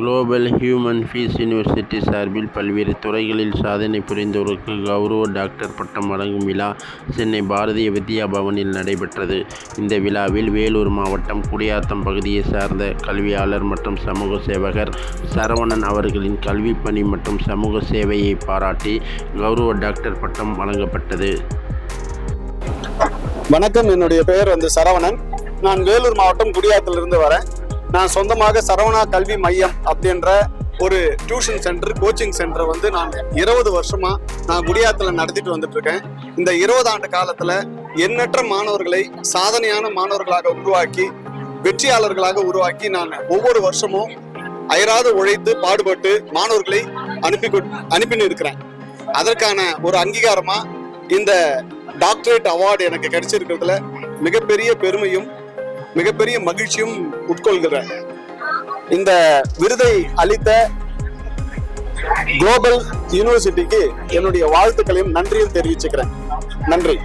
Global human fees university சார்பில் பல்வேறு துறைகளில் சாதனை புரிந்தோருக்கு கௌரவ டாக்டர் பட்டம் வழங்கும் விழா சென்னை பாரதிய வித்யா பவனில் நடைபெற்றது. இந்த விழாவில் வேலூர் மாவட்டம் குடியாத்தம் பகுதியை சார்ந்த கல்வியாளர் மற்றும் சமூக சேவகர் சரவணன் அவர்களின் கல்வி பணி மற்றும் சமூக சேவையை பாராட்டி கௌரவ டாக்டர் பட்டம் வழங்கப்பட்டது. வணக்கம். என்னுடைய பெயர் வந்து சரவணன். நான் வேலூர் மாவட்டம் குடியாத்திலிருந்து வரேன். நான் சொந்தமாக சரவணா கல்வி மையம் அப்படின்ற ஒரு டியூஷன் சென்டர் கோச்சிங் சென்டர் வந்து நான் இருபது வருஷமா நான் குடியாத்துல நடத்திட்டு வந்துட்டு இருக்கேன் இந்த இருபது ஆண்டு காலத்துல எண்ணற்ற மாணவர்களை சாதனையான மாணவர்களாக உருவாக்கி வெற்றியாளர்களாக உருவாக்கி நான் ஒவ்வொரு வருஷமும் அயராது உழைத்து பாடுபட்டு மாணவர்களை அனுப்பி அனுப்பின்னு இருக்கிறேன். அதற்கான ஒரு அங்கீகாரமா இந்த டாக்டரேட் அவார்டு எனக்கு கிடைச்சிருக்கிறதுல மிகப்பெரிய பெருமையும் மிகப்பெரிய மகிழ்ச்சியும் உட்கொள்கிறேன் இந்த விருதை அளித்த குளோபல் யூனிவர்சிட்டிக்கு என்னுடைய வாழ்த்துக்களையும் நன்றியும் தெரிவிச்சுக்கிறேன். நன்றி.